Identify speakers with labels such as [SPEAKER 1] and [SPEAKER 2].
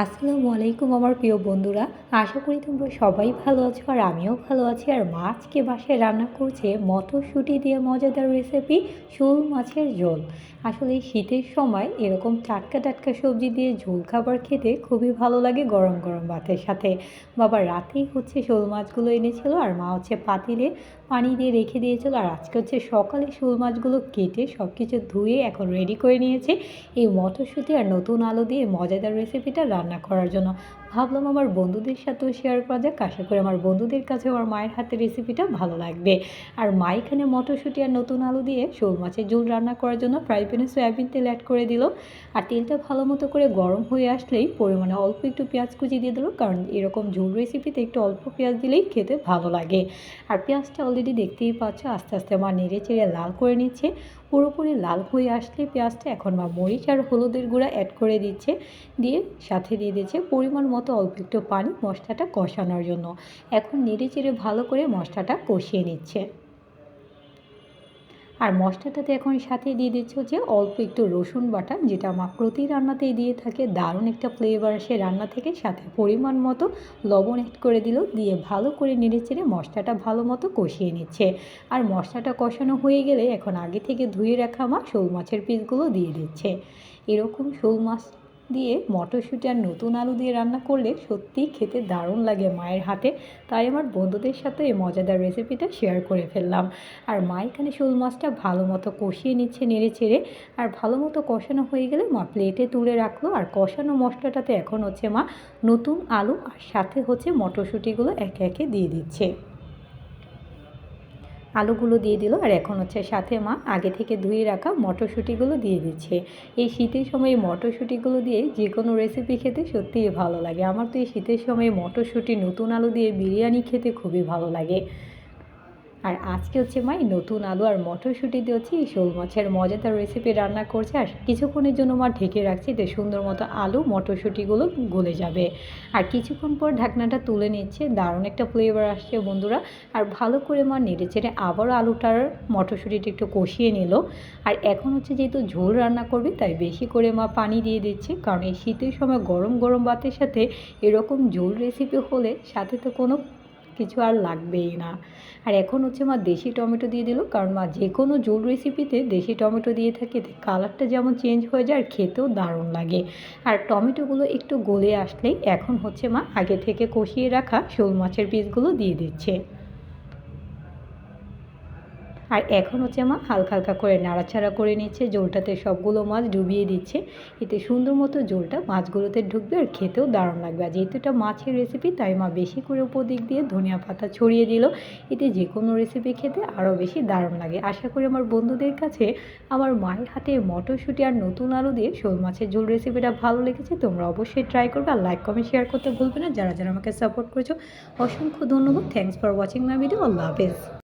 [SPEAKER 1] আসসালামু আলাইকুম আমার প্রিয় বন্ধুরা। আশা করি তোমরা সবাই ভালো আছো আর আমিও ভালো আছি। আর মা আজকে বাসায় রান্না করছে মটরশুঁটি দিয়ে মজাদার রেসিপি শোল মাছের ঝোল। আসলে শীতের সময় এরকম টাটকা টাটকা সবজি দিয়ে ঝোল খাবার খেতে খুবই ভালো লাগে গরম গরম ভাতের সাথে। বাবা রাতেই হচ্ছে শোল মাছগুলো এনেছিল আর মা হচ্ছে পাতিলে পানি দিয়ে রেখে দিয়েছিল। আর আজকে হচ্ছে সকালে শোল মাছগুলো কেটে সব কিছু ধুয়ে এখন রেডি করে নিয়েছে। এই মটরশুঁটি আর নতুন আলু দিয়ে মজাদার রেসিপিটা রান্না করার জন্য। ভাবলাম আমার বন্ধুদের সাথেও শেয়ার করা যাক। আশা করি আমার বন্ধুদের কাছে আমার মায়ের হাতের রেসিপিটা ভালো লাগবে। আর মা এখানে মটরশুঁটি আর নতুন আলু দিয়ে শোল মাছের ঝোল রান্না করার জন্য ফ্রাই প্যানে সয়াবিন তেল অ্যাড করে দিল। আর তেলটা ভালো মতো করে গরম হয়ে আসলেই পরিমাণে অল্প একটু পেঁয়াজ কুচি দিয়ে দিল, কারণ এরকম ঝোল রেসিপিতে একটু অল্প পেঁয়াজ দিলেই খেতে ভালো লাগে। আর পেঁয়াজটা অলরেডি দেখতেই পাচ্ছ, আস্তে আস্তে মা নেড়ে চেড়ে লাল করে নিচ্ছে। পুরোপুরি লাল হয়ে আসলে পেঁয়াজটা এখন মা মরিচ আর হলুদের গুঁড়া অ্যাড করে দিচ্ছে। দিয়ে সাথে দিয়ে দিচ্ছে পরিমাণ অল্প একটু পানি মশলাটা কষানোর জন্য। এখন নেড়ে চেড়ে ভালো করে মশলাটা কষিয়ে নিচ্ছে। আর মশলাটাতে এখন সাথে দিয়ে দিচ্ছে হচ্ছে অল্প একটু রসুন বাটা, যেটা মা প্রতি রান্নাতেই দিয়ে থাকে, দারুণ একটা ফ্লেভার আসে রান্না থেকে, সাথে পরিমাণ মতো লবণ অ্যাড করে দিল, দিয়ে ভালো করে নেড়ে চেড়ে মশলাটা ভালো মতো কষিয়ে নিচ্ছে। আর মশলাটা কষানো হয়ে গেলে এখন আগে থেকে ধুয়ে রাখা মা শোল মাছের পিসগুলো দিয়ে দিচ্ছে। এরকম শোল মাছ দিয়ে মটরশুঁটি আর নতুন আলু দিয়ে রান্না করলে সত্যিই খেতে দারুণ লাগে মায়ের হাতে। তাই আমার বন্ধুদের সাথে এই মজাদার রেসিপিটা শেয়ার করে ফেললাম। আর মা এখানে শোল মাছটা ভালো মতো কষিয়ে নিচ্ছে নেড়ে চেড়ে। আর ভালো মতো কষানো হয়ে গেলে মা প্লেটে তুলে রাখল। আর কষানো মশলাটাতে এখন হচ্ছে মা নতুন আলু আর সাথে হচ্ছে মটরশুঁটিগুলো একে একে দিয়ে দিচ্ছে। আলুগুলো দিয়ে দিল আর এখন হচ্ছে সাথে মা আগে থেকে ধুয়ে রাখা মটরশুঁটিগুলো দিয়ে দিচ্ছে। এই শীতের সময় মটরশুঁটিগুলো দিয়ে যে কোনো রেসিপি খেতে সত্যিই ভালো লাগে। আমার তো এই শীতের সময় মটরশুঁটি, নতুন আলু দিয়ে বিরিয়ানি খেতে খুবই ভালো লাগে। আর আজকে হচ্ছে মাই নতুন আলু আর মটরশুঁটি দিয়ে হচ্ছে এই শোল মাছের মজাদার রেসিপি রান্না করছে। আর কিছুক্ষণের জন্য মা ঢেকে রাখছি তো সুন্দর মতো আলু, মটরশুঁটিগুলো গলে যাবে। আর কিছুক্ষণ পর ঢাকনাটা তুলে নিচ্ছে, দারুণ একটা ফ্লেভার আসছে বন্ধুরা। আর ভালো করে মা নেড়ে চেড়ে আবারও আলুটার মটরশুঁটিটা একটু কষিয়ে নিল। আর এখন হচ্ছে যেহেতু ঝোল রান্না করবে, তাই বেশি করে মা পানি দিয়ে দিচ্ছে। কারণ এই শীতের সময় গরম গরম ভাতের সাথে এরকম ঝোল রেসিপি হলে সাথে তো কোনো কিছু আর লাগবেই না। আর এখন হচ্ছে মা দেশি টমেটো দিয়ে দিল, কারণ মা যে কোনো জোল রেসিপিতে দেশি টমেটো দিয়ে থাকে কালারটা যেমন চেঞ্জ হয়ে যায় আর খেতেও দারুণ লাগে। আর টমেটোগুলো একটু গলে আসলেই এখন হচ্ছে মা আগে থেকে কষিয়ে রাখা শোল মাছের পিসগুলো দিয়ে দিচ্ছে। আর এখন হচ্ছে মা হালকা হালকা করে নাড়াচাড়া করে নিচ্ছে, জোলটাতে সবগুলো মাছ ডুবিয়ে দিচ্ছে। এতে সুন্দর মতো জোলটা মাছগুলোতে ঢুকবে আর খেতেও দারুণ লাগবে। আর যেহেতু এটা মাছের রেসিপি তাই মা বেশি করে উপর দিক দিয়ে ধনিয়া পাতা ছড়িয়ে দিল। এতে যে কোনো রেসিপি খেতে আরও বেশি দারুণ লাগে। আশা করি আমার বন্ধুদের কাছে আমার মায়ের হাতে মটরশুঁটি আর নতুন আলু দিয়ে শোল মাছের ঝোল রেসিপিটা ভালো লেগেছে, তোমরা অবশ্যই ট্রাই করবে। আর লাইক কমেন্ট শেয়ার করতে ভুলবে না। যারা যারা আমাকে সাপোর্ট করেছ, অসংখ্য ধন্যবাদ। Thanks for watching my video আল্লাহ হাফেজ।